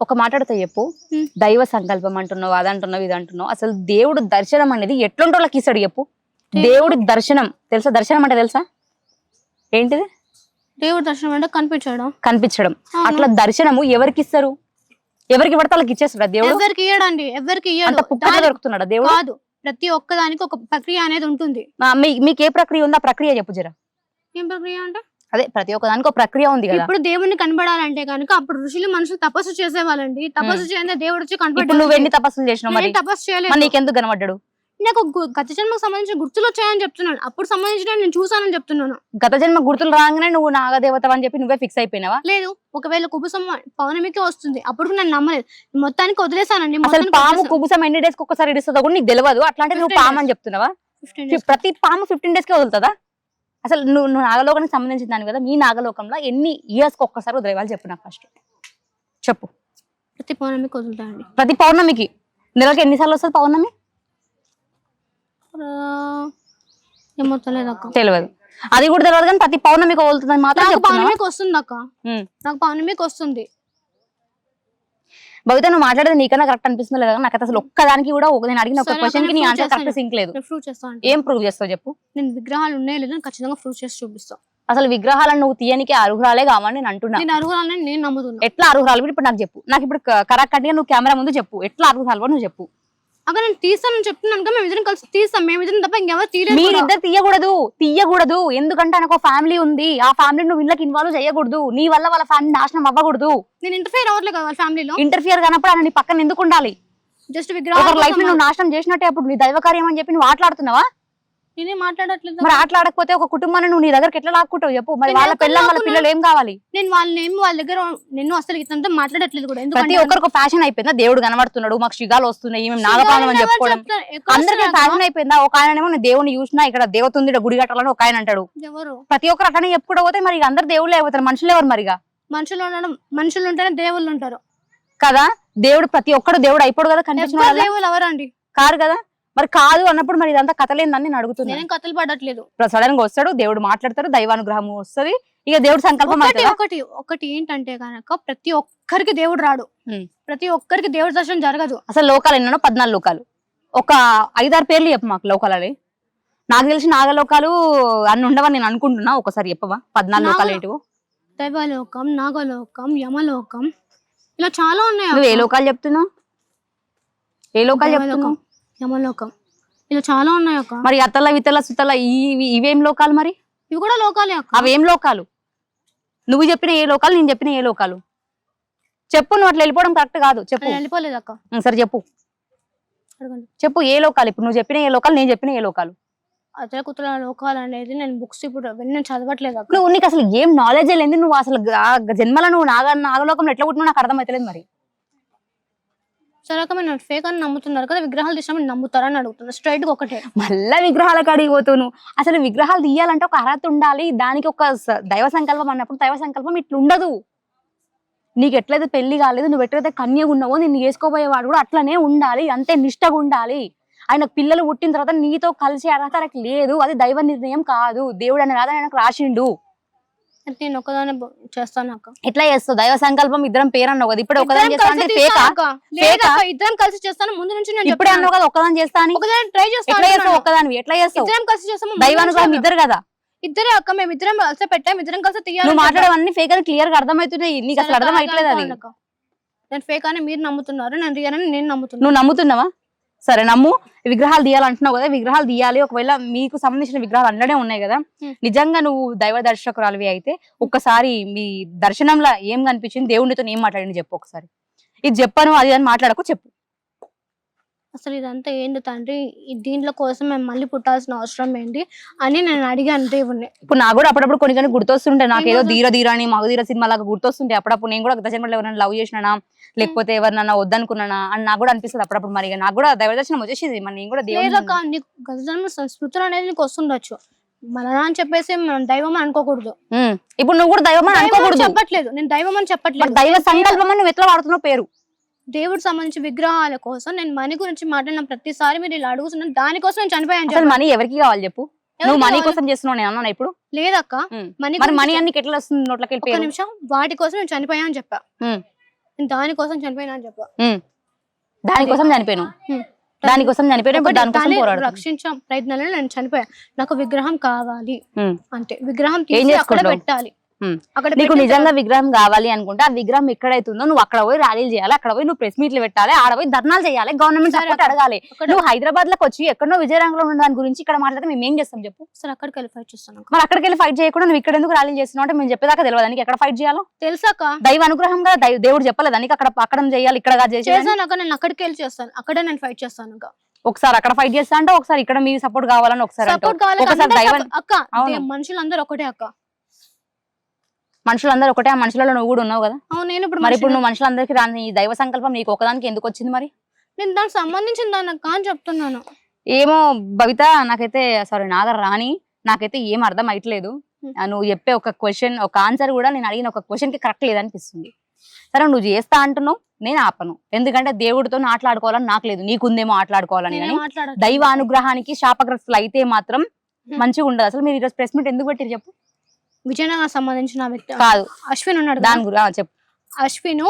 ఒక మాట్లాడితే చెప్పు. దైవ సంకల్పం అంటున్నావు అదంటున్నావు ఇది అంటున్నావు అసలు దేవుడు దర్శనం అనేది ఎట్లుంటో వాళ్ళకి ఇస్తాడు చెప్పు. దేవుడి దర్శనం తెలుసా? దర్శనం అంటే తెలుసా? ఏంటిది? దేవుడి దర్శనం అంటే కనిపించడం. కనిపించడం. అట్లా దర్శనము ఎవరికి ఇస్తారు? ఎవరికి పడితే వాళ్ళకి ఇచ్చేస్తాడా దేవుడు? ఎవరికి ఇయ్యడండి ఎవరికి అంత దొరుకుతున్నాడా దేవుడు? కాదు ప్రతి ఒక్కదానికి ఒక ప్రక్రియ అనేది ఉంటుంది. మీకు ఏ ప్రక్రియ ఉందా ప్రక్రియ చెప్పు జరా. ఏం ప్రక్రియ అంటే? అదే ప్రతి ఒక్క దానికి ఒక ప్రక్రియ ఉంది కదా. ఇప్పుడు దేవుడిని కనబడాలంటే కనుక అప్పుడు ఋషులు మనుషులు తపస్సు చేసేవాళ్ళండి. తపస్సు చేయండి దేవుడు వచ్చి ఇప్పుడు నువ్వు ఎన్ని తపస్సులు చేసినావు మరి? తపస్సు చేయలేదు. నీకెందుకు కనబడ్డాడు? నాకు గత జన్మకు సంబంధించిన గుర్తులు వచ్చాయని చెప్తున్నాను అప్పుడు సంబంధించిన నేను చూసానని చెప్తున్నాను. గత జన్మ గుర్తులు రాగానే నువ్వు నాగదేవత అని చెప్పి నువ్వే ఫిక్స్ అయిపోయినావా? లేదు. ఒకవేళ కుబుసం పౌర్ణమికి వస్తుంది. అప్పుడు నేను నమ్మలేదు. మొత్తానికి వదిలేసానండి అసలు పాము. కుబుసం ఎన్ని డేస్ ఒకసారి ఇస్తుందో కూడా నీకు తెలియదు అట్లాంటి నువ్వు 15 పాము అని చెప్తున్నావా? 15 days. ప్రతి పాము ఫిఫ్టీన్ డేస్కి వదులుతుందా? అసలు నువ్వు నువ్వు నాగలోకానికి సంబంధించిన దాని కదా మీ నాగలోకంలో ఎన్ని ఇయర్స్కి ఒక్కసారి వదిలేవాలి చెప్పు నాకు ఫస్ట్ చెప్పు. ప్రతి పౌర్ణమికి వదులుతానండి ప్రతి పౌర్ణమికి. నెలకి ఎన్నిసార్లు వస్తుంది పౌర్ణమి? ఏమో తెలియదు అక్క. తెలియదు. అది కూడా తెలియదు కానీ ప్రతి పౌర్ణమికి వదులుతుందని మాత్రం నాకు చెప్తున్నావా పౌర్ణమికి వస్తుంది అక్క ఉమ్. నాకు పౌర్ణమికి వస్తుంది. భవిత నువ్వు మాట్లాడేది నీకన్నా కరెక్ట్ అనిపిస్తుంది లేదా నాకు అసలు ఒక్కదానికి కూడా ఒక- నేను అడిగిన ఒక క్వశ్చన్కి నీ ఆన్సర్. కరెక్ట్ సింక్ లేదు. ప్రూవ్ చేస్తాను ఏం ప్రూవ్ చేస్తావు చెప్పు? నేను విగ్రహాలు ఉన్నాయో లేదో ఖచ్చితంగా ప్రూవ్ చేసి చూపిస్తాను అసలు విగ్రహాలను నువ్వు తీయనికి అర్హురాలే కావని నేను అంటున్నా. నేను అర్హురాలని నేను నమ్ముతున్నా. ఎట్లా అర్హురాలు? ఇప్పుడు నాకు చెప్పు. నాకు ఇప్పుడు కరెక్ట్గా నువ్వు కెమెరా ముందు చెప్పు. ఎట్లా అర్హురాలు నువ్వు చెప్పు. అక్కడ నేను తీస్తానని చెప్తున్నాను కదా మేము ఇద్దరం కలిసి తీస్తాం. మేము ఇద్దరం తప్ప ఇంకెవరు తీయలేదు. మీరిద్దరు తీయకూడదు తీయకూడదు. ఎందుకంటే నాకు ఫ్యామిలీ ఉంది. ఆ ఫ్యామిలీ నువ్వు ఇళ్ళకి ఇన్వాల్వ్ చేయకూడదు. నీ వల్ల వాళ్ళ ఫ్యామిలీ నాశనం అవ్వకూడదు. నేను ఇంటర్ఫేర్ అవ్వట్లేదు కదా వాళ్ళ ఫ్యామిలీలో ఇంటర్ఫియర్ కానప్పుడు ఆయన నీ పక్కన ఎందుకు ఉండాలి? జస్ట్ ఒకరి విగ్రహాలు లైఫ్ నువ్వు నాశనం చేసినట్టే అప్పుడు నీ దైవ కార్యం అని చెప్పి నువ్వు ఆటలాడుతున్నావా? నేనే మాట్లాడట్లేదు మరి ఆటలాడకపోతే ఒక కుటుంబాన్ని నువ్వు నీ దగ్గరికి ఎట్లా లాక్కుంటావు? చెప్పు. మరి వాళ్ళ పిల్లలు వాళ్ళ? పిల్లలు ఏం కావాలి? నేను వాళ్ళని ఏమి వాళ్ళ దగ్గర నేను అసలు ఇతనితో మాట్లాడట్లేదు కూడా. ప్రతి ఒక్కరికి ఫ్యాషన్ అయిపోయిందా? దేవుడు కనబడుతున్నాడు మాకు శిగాలు వస్తున్నాయి మేము నాగపాలం అని చెప్పుకోవడం. అందరికీ ఫ్యాషన్ అయిపోయిందా? ఒక ఆయన ఏమో దేవుని చూసినా ఇక్కడ దేవత ఉంది గుడి కట్టాలని ఒక ఆయన అంటాడు? ఎవరు? ప్రతి ఒక్కరు అట్లనే చెప్పుకుంటూ పోతే మరి అందరు దేవుళ్ళే అయిపోతారు మనుషులు ఎవరు మరిగా మనుషులు ఉండడం మనుషులు ఉంటేనే దేవుళ్ళు ఉంటారు. కదా? దేవుడు ప్రతి ఒక్కడు దేవుడు అయిపోడు కదా కనిపించిన దేవుళ్ళు ఎవరండి? కారు కదా? మరి కాదు అన్నప్పుడు మరి ఇదంతా కథలేందని నేను అడుగుతున్నాను నేనేం కథలు పడట్లేదు. సడన్గా వస్తాడు దేవుడు మాట్లాడతాడు దైవానుగ్రహం వస్తది. ఇక దేవుడు సంకల్పం ఒకటి ఒకటి ఒకటి ఏంటంటే కనుక ప్రతి ఒక్కరికి దేవుడు రాడు. ప్రతి ఒక్కరికి దేవుడి దర్శనం జరగదు. అసలు లోకాలు ఎన్నో పద్నాలుగు లోకాలు. ఒక ఐదారు పేర్లు చెప్పు మాకు లోకాలని నాకు తెలిసి నాగలోకాలు అన్ని ఉండవని నేను అనుకుంటున్నా. ఒకసారి చెప్పవా? పద్నాలుగు లోకాలు ఏంటివో? దైవలోకం నాగలోకం యమలోకం ఇలా చాలా ఉన్నాయి? నువ్వు ఏ. లోకాలు చెప్తున్నావు? ఏ లోకాలు చెప్తున్నావు? యమలోకం. ఇలా చాలా ఉన్నాయి అక్క. మరి అత్తల విత్తల సుతల ఇవి ఇవేం లోకాలు మరి? ఇవి కూడా లోకాలే అక్క. అవేం లోకాలు? నువ్వు చెప్పిన ఏ లోకాలు నేను చెప్పిన ఏ లోకాలు? చెప్పు నువ్వు అట్లా వెళ్ళిపోవడం కరెక్ట్ కాదు. చెప్పు. వెళ్ళిపోలేదు అక్క. సరే చెప్పు. చెప్పు ఏ లోకాలు? ఇప్పుడు నువ్వు చెప్పిన ఏ లోకాలు నేను చెప్పిన ఏ లోకాలు? అతల కుతుల లోకాలు అనేది నేను బుక్స్ ఇప్పుడు నేను చదవట్లేదు నువ్వు నీకు అసలు ఏం నాలెడ్జ్ లేదు నువ్వు అసలు జన్మలో నువ్వు నాగ నాగలోకంలో ఎట్లా పుట్టినా నాకు అర్థమైతలేదు మరి. సరే అక్క ఫేక్ అని నమ్ముతున్నారు కదా విగ్రహాలు తీసినామని నమ్ముతారని అడుగుతున్నా. స్ట్రైట్గా ఒకటే. మళ్ళా విగ్రహాల కాడికి అసలు విగ్రహాలు తీయాలంటే ఒక అర్హత ఉండాలి దానికి ఒక దైవ సంకల్పం అన్నప్పుడు దైవ సంకల్పం ఇట్లా ఉండదు నీకు ఎట్లయితే పెళ్ళి కాలేదు నువ్వు ఎట్లయితే కన్యగా ఉన్నావో నిన్ను చేసుకోబోయేవాడు కూడా అట్లనే ఉండాలి అంతే నిష్టగా ఉండాలి. ఆయన పిల్లలు పుట్టిన తర్వాత నీతో కలిసి అర్హత లేదు అది దైవ నిర్ణయం కాదు. దేవుడు అని రాదని ఆయనకు రాసిండు. అంటే నేను ఒకదానే చేస్తాను అక్క. ఎట్లా చేస్తావు? దైవ సంకల్పం ఇద్దరం పేరు అన్నావు కదా? ఇప్పుడు ఒకదాని ఇద్దరం చేస్తా కలిసి అంటే ఫేకా? ఇద్దరం కలిసి చేస్తాను. ముందు నుంచి నేను ఇప్పుడే అన్నావు కదా ఒక్కదాని చేస్తా అని. ఒకదాని ట్రై చేస్తాను ఒక్కదానివి ఎట్లా చేస్తావు? ఇద్దరం కలిసి చేస్తాము దైవానుగ్రహం ఇద్దరు కదా? ఇద్దరే అక్క మేము ఇద్దరం కలిసి పెట్టాం. ఇద్దరం కలిసి తీయాలి నువ్వు మాట్లాడేవన్నీ ఫేక్ అని క్లియర్గా అర్థమవుతున్నాయి. నీకు అసలు అర్థం అయ్యట్లేదు అది నేను ఫేక్ అని మీరు నమ్ముతున్నారు నేను రియల్ అని నేను నమ్ముతున్నాను. నువ్వు నమ్ముతున్నావా? సరే నమ్ము. విగ్రహాలు తీయాలంటున్నావు కదా విగ్రహాలు తీయాలి. ఒకవేళ మీకు సంబంధించిన విగ్రహాలు అన్నడే ఉన్నాయి కదా. నిజంగా నువ్వు దైవ దర్శకురాలివి అయితే ఒక్కసారి మీ దర్శనంలో ఏం కనిపించింది? దేవునితో ఏం మాట్లాడింది చెప్పు ఒకసారి. ఇది చెప్పను అది అని మాట్లాడకు చెప్పు. అసలు ఇదంతా ఏంది తండ్రి? ఈ దీంట్లో కోసం మేము మళ్ళీ పుట్టాల్సిన అవసరం ఏంటి అని నేను అడిగాను దేవుణ్ణి ఇప్పుడు నాకు కూడా అప్పుడప్పుడు కొన్ని కొన్ని గుర్తొస్తుంటాయి. నాకు ఏదో ధీర ధీర అని మగధీర సినిమా లాగా గుర్తొస్తుంటాయి. అప్పుడప్పుడు నేను కూడా గత జన్మలో ఎవరైనా లవ్ చేసినానా? లేకపోతే ఎవరినన్నా వద్దనుకున్నానా? అని నాకు కూడా అనిపిస్తుంది అప్పుడప్పుడు మరి నాకు కూడా దైవ దర్శనం వచ్చేసింది. మరి నేను కూడా లేదక్క నీకు గత జన్మ సంస్కృతులు అనేది నీకు వస్తుండొచ్చు. మళ్ళా అని చెప్పేసి మనం దైవం అని అనుకోకూడదు. ఇప్పుడు నువ్వు కూడా దైవం అని దైవం అని అనుకోకూడదు. చెప్పట్లేదు. నేను దైవం అని చెప్పట్లేదు. దైవ సంకల్పం అని నువ్వు ఎట్లా వాడుతున్నావు పేరు? దేవుడికి సంబంధించి విగ్రహాల కోసం నేను మనీ గురించి మాట్లాడిన ప్రతిసారి మీరు ఇలా అడుగుతున్నారు దానికోసం నేను చనిపోయాను అసలు చెప్పండి. మనీ ఎవరికి కావాలి చెప్పు నువ్వు మనీ? కోసం చేస్తున్నావు నేను అన్నాను ఇప్పుడు లేదక్క ఉమ్. మనీ మరి గురించి మనీ అన్ని ఎట్లా వస్తుంది నోట్లకి ఒక్క నిమిషం వాటి కోసం నేను చనిపోయా అని చెప్పా. నేను దానికోసం చనిపోయినా అని చెప్పా. దానికోసం చనిపోయాను. దానికోసం చనిపోయాను ఇప్పుడు ఒకటి దానికోసం దాన్ని పోరాడు రక్షించే ప్రయత్నంలో నేను చనిపోయా నాకు విగ్రహం కావాలి అంతే విగ్రహం తీసి అక్కడ చేసుకుంటావు? పెట్టాలి. అక్కడ నీకు నిజంగా విగ్రహం కావాలి అనుకుంటే ఆ విగ్రహం ఎక్కడైతుందో నువ్వు అక్కడ పోయి ర్యాలీలు చేయాలి అక్కడ పోయి నువ్వు ప్రెస్ మీట్లు పెట్టాలి ఆడ పోయి ధర్నాలు చేయాలి గవర్నమెంట్ సరే సపోర్ట్. అడగాలి. నువ్వు హైదరాబాద్లోకి వచ్చి ఎక్కడో విజయనగరంలో ఉన్న దాని గురించి ఇక్కడ మాట్లాడితే మేము ఏం చేస్తాం చెప్పు? సరే అక్కడికి వెళ్ళి ఫైట్ చేస్తాను మరి అక్కడికి వెళ్ళి ఫైట్ చేయకుండా నువ్వు ఇక్కడ ఎందుకు ర్యాలీలు చేస్తున్నావు అంటే మేము చెప్పేదాకా తెలియదు నీకు ఎక్కడ ఫైట్ చేయాలో? తెలుసాక దైవ అనుగ్రహంగా దైవ- దేవుడు చెప్పలేదా నీకు అక్కడ అక్కడ చేయాలి ఇక్కడ నేను అక్కడికి వెళ్ళి చేస్తాను. అక్కడే నేను ఫైట్ చేస్తాను ఒకసారి అక్కడ ఫైట్ చేస్తా అంటే ఒకసారి ఇక్కడ మీ సపోర్ట్ కావాలని ఒకసారి. సపోర్ట్ కావాలి. అక్క మనుషులందరూ ఒకటే అక్క. మనుషులందరూ ఒకటే ఆ మనుషులలో నువ్వు కూడా ఉన్నావు కదా? అవును నేను ఇప్పుడు మరి ఇప్పుడు నువ్వు మనుషులందరికీ రాని ఈ దైవ సంకల్పం నీకు ఒకదానికి ఎందుకు వచ్చింది మరి? నేను దానికి సంబంధించిన దాని అక్క అని చెప్తున్నాను. ఏమో భవిత నాకైతే సారీ నాగర్ రాణి నాకైతే ఏం అర్థం అయ్యట్లేదు. ఆ, నువ్వు చెప్పే ఒక క్వశ్చన్ ఒక ఆన్సర్ కూడా నేను అడిగిన ఒక క్వశ్చన్కి కరెక్ట్ లేదనిపిస్తుంది. సరే నువ్వు చేస్తా అంటున్నావు నేను ఆపను. ఎందుకంటే దేవుడితో ఆటలాడుకోవాలని నాకు లేదు. నీకుందేమో ఆటలాడుకోవాలని కానీ. దైవ అనుగ్రహానికి శాపగ్రస్తులు అయితే మాత్రం. మంచిగా ఉండదు. అసలు మీరు ఈరోజు ప్రెస్ మీట్ ఎందుకు పెట్టిరు చెప్పు? విజయనగరం సంబంధించిన వ్యక్తి కాదు. అశ్విన్ ఉన్నాడు దాని గురించి చెప్పు. అశ్విన్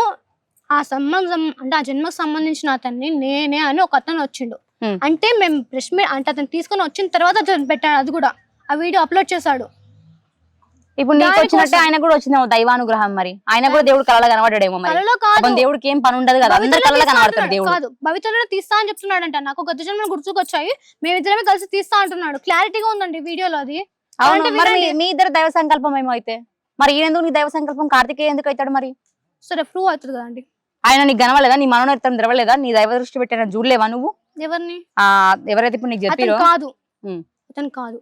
ఆ సంబంధం అంటే ఆ జన్మకు సంబంధించిన అతన్ని నేనే అని ఒక అతను వచ్చిండు. అంటే మేము ప్రెస్ మీట్ అంటే అతను తీసుకొని వచ్చిన తర్వాత అతను పెట్టాడు అది కూడా. ఆ వీడియో అప్లోడ్ చేశాడు. ఇప్పుడు నీకు వచ్చినట్టే ఆయన కూడా వచ్చిందేమో దైవానుగ్రహం మరి. ఆయన కూడా దేవుడు కళలో మరి. కలలో కాదు. పాపం దేవుడికి ఏం పని ఉండదు కదా? అందరి కళలో కనబడతాడు. దేవుడు. కాదు భవితలో తీస్తా అని చెప్తున్నాడంట. నాకు గత జన్మ గుర్తుకొచ్చాయి. మేమిద్దరమే కలిసి తీస్తా అంటున్నాడు. క్లారిటీగా ఉందండి వీడియోలో అది. అవును మరి మీ- ఇద్దరు దైవ సంకల్పం ఏమో అయితే? మరి ఈయన ఎందుకు నీ దైవ సంకల్పం కార్తికేయ ఎందుకు అవుతాడు మరి? సరే ప్రూవ్ అవుతుంది కదండి. ఆయన నీకు కనవలేదా నీ మనోనేత్రం తెరవలేదా? నీ దైవ దృష్టి పెట్టిన చూడలేవా నువ్వు? ఎవరిని? ఆ ఎవరైతే ఇప్పుడు నీకు చెప్పిరో? కాదు. అతను కాదు.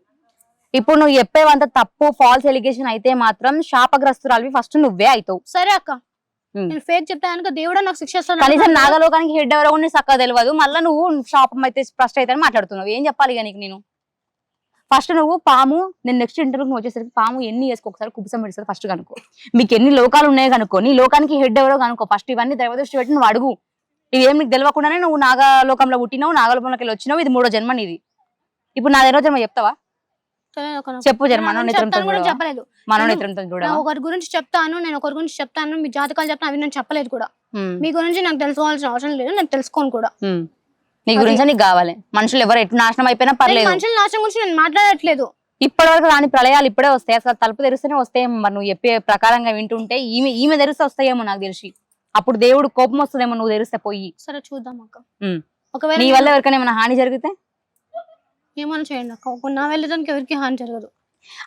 ఇప్పుడు నువ్వు చెప్పేవంత తప్పు ఫాల్స్ ఎలిగేషన్ అయితే మాత్రం శాపగ్రస్తురాలివి ఫస్ట్ నువ్వే అవుతావు సరే అక్క. నేను ఫేక్ చెప్తే కనుక దేవుడు నాకు శిక్ష కనీసం. నాగలోకానికి హెడ్ ఎవరో కూడా తెలియదు మళ్ళీ నువ్వు శాపం అయితే ఫస్ట్ అయితే మాట్లాడుతున్నావు. ఏం చెప్పాలి ఇక నీకు నేను? ఫస్ట్ నువ్వు పాము నేను నెక్స్ట్ ఇంటర్వ్యూకి వచ్చేసరికి పాము ఎన్ని వేసుకో ఒకసారి కుబుసం పెడతారు ఫస్ట్ కనుక్కో. మీకు ఎన్ని లోకాలు ఉన్నాయో కనుక్కో. నీ లోకానికి హెడ్ ఎవరో కనుక్కో. ఫస్ట్ ఇవన్నీ దైవదృష్టి పెట్టి నువ్వు అడుగు. ఇవేం నీకు తెలియకుండానే నువ్వు నాగలోకంలో పుట్టినావు నాగలోకంలోకి వెళ్ళి వచ్చినావు ఇది మూడో జన్మ నీది. ఇప్పుడు నా దగ్గర జన్మ చెప్తావా. చెప్పు? చెప్పలేదు. మనోనేత్రంతో ఒకరి గురించి చెప్తాను నేను ఒకరి గురించి చెప్తాను మీ జాతకాలు చెప్తాను అవి నేను చెప్పలేదు కూడా. మీ గురించి నాకు తెలుసుకోవాల్సిన అవసరం లేదు నేను తెలుసుకోను కూడా. నీ గురించి నీకు కావాలి. మనుషులు ఎవరు ఎటు నాశనం అయిపోయినా పర్లేదు. మనుషుల నాశనం గురించి నేను మాట్లాడట్లేదు. ఇప్పటి వరకు రాని ప్రళయాలు ఇప్పుడే వస్తాయి. అసలు తలుపు తెరిస్తేనే వస్తాయేమో మరి నువ్వు చెప్పే ప్రకారంగా వింటుంటే ఈమె ఈమె తెరిస్తే వస్తాయేమో నాకు తెలిసి. అప్పుడు దేవుడు కోపం వస్తుందేమో నువ్వు తెరిస్తే పోయి. సరే చూద్దాం అక్క. ఒకవేళ నీ వల్ల ఎవరికైనా ఏమైనా హాని జరిగితే? ఏమైనా చేయండి అక్క. నా వెళ్ళడానికి ఎవరికి హాని జరగదు.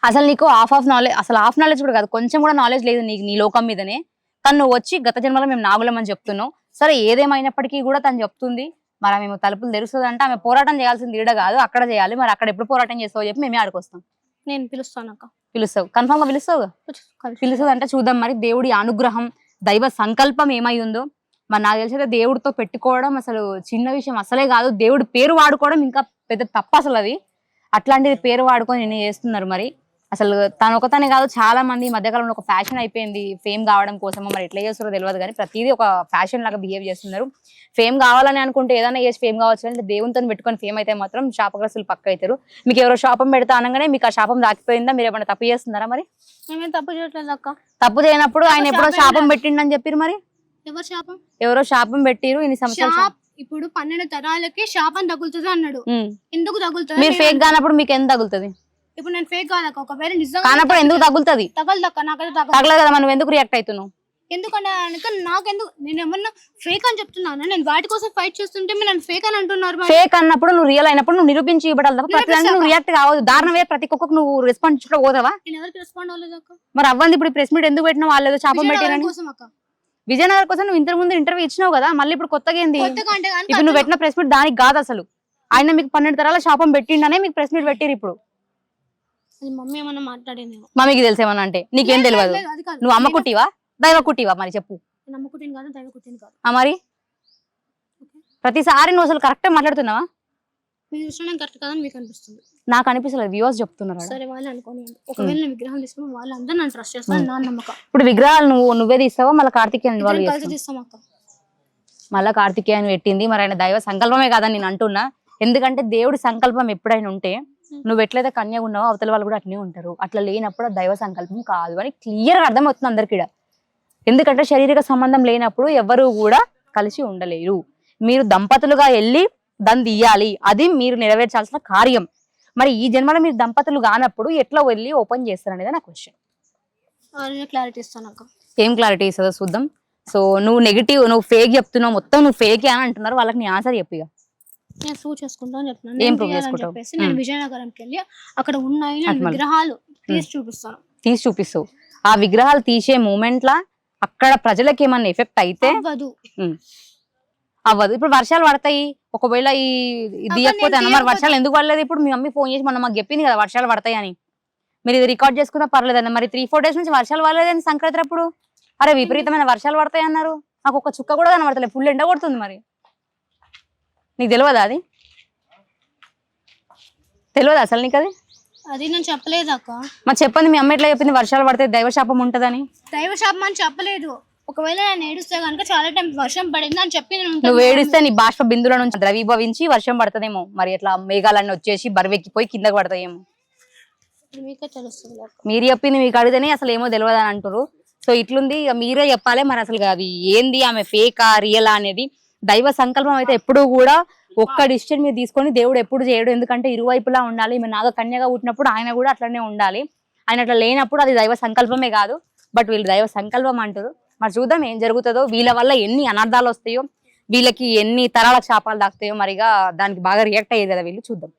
అసలు నీకు హాఫ్ ఆఫ్ నాలెడ్జ్ అసలు హాఫ్ నాలెడ్జ్ కూడా కాదు. కొంచెం కూడా నాలెడ్జ్ లేదు నీకు నీ లోకం మీదనే. తను నువ్వు వచ్చి గత జన్మలో మేము నాగులం అని చెప్తున్నావు. సరే ఏదేమైనప్పటికీ కూడా తను చెప్తుంది. మరి మేము తలుపులు తెరుస్తుంది అంటే ఆమె పోరాటం చేయాల్సింది ఈడ కాదు అక్కడ చేయాలి. మరి అక్కడ ఎప్పుడు పోరాటం చేస్తావో చెప్పి మేమే ఆడుకొస్తాం నేను పిలుస్తాను అక్క. పిలుస్తావు. కన్ఫామ్గా పిలుస్తావు పిలుస్తుంది అంటే చూద్దాం మరి దేవుడి అనుగ్రహం దైవ సంకల్పం ఏమై ఉందో. మరి నాకు తెలిసి దేవుడితో పెట్టుకోవడం అసలు చిన్న విషయం అసలే కాదు. దేవుడి పేరు వాడుకోవడం ఇంకా పెద్ద తప్పు అసలు అది. అట్లాంటిది పేరు వాడుకొని నేను చేస్తున్నారు మరి. అసలు తను ఒకతనే కాదు చాలా మంది ఈ మధ్యకాలంలో ఒక ఫ్యాషన్ అయిపోయింది. ఫేమ్ కావడం కోసమో మరి ఎట్లా చేస్తారో తెలియదు కానీ ప్రతిదీ ఒక ఫ్యాషన్ లాగా బిహేవ్ చేస్తున్నారు. ఫేమ్ కావాలని అనుకుంటే ఏదైనా చేసి ఫేమ్ కావచ్చు అంటే దేవునితో పెట్టుకొని ఫేమ్ అయితే మాత్రం శాపగ్రస్తులు పక్క అవుతారు. మీకు ఎవరో శాపం పెడతా అనగానే మీకు ఆ శాపం రాకపోయిందా? మీరు ఏమైనా తప్పు చేస్తున్నారా మరి? తప్పు చేయట్లేదు అక్క. తప్పు చేయనప్పుడు ఆయన ఎప్పుడో శాపం. పెట్టిండని చెప్పారు మరి? ఎవరు శాపం? ఎవరో శాపం పెట్టిరు ఇన్ని సంవత్సరాలు శాప్ ఇప్పుడు పన్నెండు తరాలకి శాపం తగులుతుంది అన్నాడు. ఎందుకు తగులుతుంది? మీరు ఫేక్ కానప్పుడు మీకు ఎంత తగులుతుంది? ఇప్పుడు నేను ఫేక్ కాదక్క ఒకవేళ నిజంగా కానప్పుడు ఎందుకు తగులుతుంది? తగలదక్క నాకైతే తగలదు. తగలదు కదా మనం ఎందుకు రియాక్ట్ అవుతున్నావు? ఎందుకంటే అనక నాకెందుకు? నేను ఏమన్నా ఫేక్ అని చెప్తున్నాను? నేను వాటి కోసం ఫైట్ చేస్తుంటే మీరు నన్ను ఫేక్ అని అంటున్నారు మరి. ఫేక్ అన్నప్పుడు నువ్వు రియల్ అయినప్పుడు నువ్వు నిరూపించి ఇవ్వడాలి తప్ప ప్రతి దానికి నువ్వు రియాక్ట్ కావద్దు. దారుణమే ప్రతి ఒక్కరికి నువ్వు రెస్పాన్స్ కూడా పోతావా? నేను ఎవరికి రెస్పాండ్ అవ్వలేదు అక్క. మరి అవ్వంది ఇప్పుడు ప్రెస్ మీట్ ఎందుకు పెట్టినా వాళ్ళు ఏదో విజయనగరం పెట్టారని. కోసం అక్క. విజయనగర్ కోసం నువ్వు ఇంతకు ముందు ఇంటర్వ్యూ ఇచ్చినావు కదా మళ్ళీ ఇప్పుడు కొత్తగా ఏంది? కొత్తగా అంటే ఇప్పుడు నువ్వు పెట్టిన ప్రెస్ మీట్ దానికి కాదు అసలు. ఆయన మీకు పన్నెండు తరాల శాపం పెట్టిండనే మీకు ప్రెస్ మీట్ పెట్టిరు ఇప్పుడు. అది మమ్మీ ఏమన్నా మమ్మీకి తెలిసేమన్నా అంటే నీకేం తెలియదు లేదు, అది కాదు. నువ్వు అమ్మ కుట్టివా? దైవ కుట్టివా మరి చెప్పు. నేను అమ్మ కుట్టిన కాదు దైవ కుట్టిన కాదు. ఆ మరి? ప్రతిసారి నువ్వు అసలు కరెక్టే మాట్లాడుతున్నావా? కరెక్ట్ కాదని మీకు అనిపిస్తుంది. నాకు అనిపిస్తలేదు వ్యూవర్స్ చెప్తున్నారు ఆడ. సరే వాళ్ళు అనుకోని ఒకవేళ నేను విగ్రహం తీసుకుని వాళ్ళందరూ నన్ను ట్రస్ట్ చేస్తాను నా నమ్మకం. ఇప్పుడు విగ్రహాలు నువ్వు నువ్వే తీస్తావా? మళ్ళీ ఇన్వాల్వ్ కలిసి తీస్తాం అక్క. మళ్ళీ కార్తికేయన్ పెట్టింది మరి ఆయన దైవ సంకల్పమే కాదని నేను అంటున్నా. ఎందుకంటే దేవుడి సంకల్పం ఎప్పుడైనా ఉంటే నువ్వు ఎట్లయితే కన్యగా ఉన్నావో అవతల వాళ్ళు కూడా అట్నే ఉంటారు. అట్లా లేనప్పుడు దైవ సంకల్పం కాదు అని క్లియర్గా అర్థమవుతుంది అందరికి. ఎందుకంటే శారీరక సంబంధం లేనప్పుడు ఎవరు కూడా కలిసి ఉండలేరు. మీరు దంపతులుగా వెళ్ళి దాన్ని తీయాలి. అది మీరు నెరవేర్చాల్సిన కార్యం. మరి ఈ జన్మలో మీరు దంపతులు కానప్పుడు ఎట్లా వెళ్ళి ఓపెన్ చేస్తారు అనేది నా క్వశ్చన్ క్లారిటీ ఇస్తాను ఏం క్లారిటీ ఇస్తుందో చూద్దాం. సో నువ్వు నెగిటివ్ నువ్వు ఫేక్ చెప్తున్నావు మొత్తం నువ్వు ఫేక్ అని అంటున్నారు. వాళ్ళకి నీ ఆన్సర్ చెప్పిగా నేను ప్రూవ్ చేసుకుంటాను చెప్తున్నాను. ఏం చేసుకుంటావు? చెప్పేసి నేను. విజయనగరంకి వెళ్ళి అక్కడ ఉన్నాయి నేను అట్మల్. విగ్రహాలు తీసి చూపిస్తాను. తీసి చూపిస్తావు. ఆ విగ్రహాలు తీసే మూమెంట్ లా అక్కడ ప్రజలకి ఏమన్నా ఎఫెక్ట్ అయితే? అవ్వదు. అవ్వదు. ఇప్పుడు వర్షాలు పడతాయి. ఒకవేళ ఈ ఇది అవ్వ, తీయకపోతే నేను అన్న మరి తీయకపోతే- వర్షాలు ఎందుకు పడలేదు? ఇప్పుడు మీ మమ్మీ ఫోన్ చేసి మొన్న మాకు చెప్పింది కదా వర్షాలు పడతాయి అని మీరు ఇది రికార్డ్ చేసుకున్నా పర్లేదన్న మరి త్రీ ఫోర్ డేస్ నుంచి వర్షాలు పడలేదని సంక్రాంతి అప్పుడు. అరే విపరీతమైన వర్షాలు పడతాయి అన్నారు నాకు ఒక చుక్క కూడా కనబడతలేదు. ఫుల్ ఎండ కొడుతుంది మరి. నీకు తెలియదా అది? తెలియదా అసలు నీకు అది? అది నేను చెప్పలేదు అక్క. మరి చెప్పండి మీ అమ్మ ఎట్లా చెప్పింది? వర్షాలు పడితే దైవశాపం ఉంటదని. దైవ శాపం అని చెప్పలేదు. ఒకవేళ నేను ఏడుస్తే కనుక చాలా టైం వర్షం పడింది అని ఉంటుంది. నువ్వు ఏడిస్తే నీ బాష్ప బిందుల నుంచి ద్రవీభవించి వర్షం పడుతుందేమో. మరి అట్లా మేఘాలన్నీ వచ్చేసి బరువెక్కిపోయి కిందకి పడతాయేమో. ఇప్పుడు మీకే తెలుస్తుంది అక్క. మీరు చెప్పింది మీకు అడిగితేనే అసలు ఏమో తెలియదు అని అంటారు సో ఇట్లుంది ఇక మీరే చెప్పాలి. మరి అసలు అది ఏంది? ఆమె ఫేకా రియలా అనేది దైవ సంకల్పం అయితే ఎప్పుడూ కూడా ఒక్క డిసిషన్ మీరు తీసుకొని దేవుడు ఎప్పుడు చేయడు. ఎందుకంటే ఇరువైపులా ఉండాలి. ఈమె నాగ కన్యగా పుట్టినప్పుడు ఆయన కూడా అట్లనే ఉండాలి. ఆయన అట్లా లేనప్పుడు అది దైవ సంకల్పమే కాదు. బట్ వీళ్ళు దైవ సంకల్పం అంటారు. మరి చూద్దాం ఏం జరుగుతుందో. వీళ్ళ వల్ల ఎన్ని అనర్థాలు వస్తాయో వీళ్ళకి ఎన్ని తరాల శాపాలు దాస్తాయో మరిగా దానికి బాగా రియాక్ట్ అయ్యేది కదా వీళ్ళు చూద్దాం.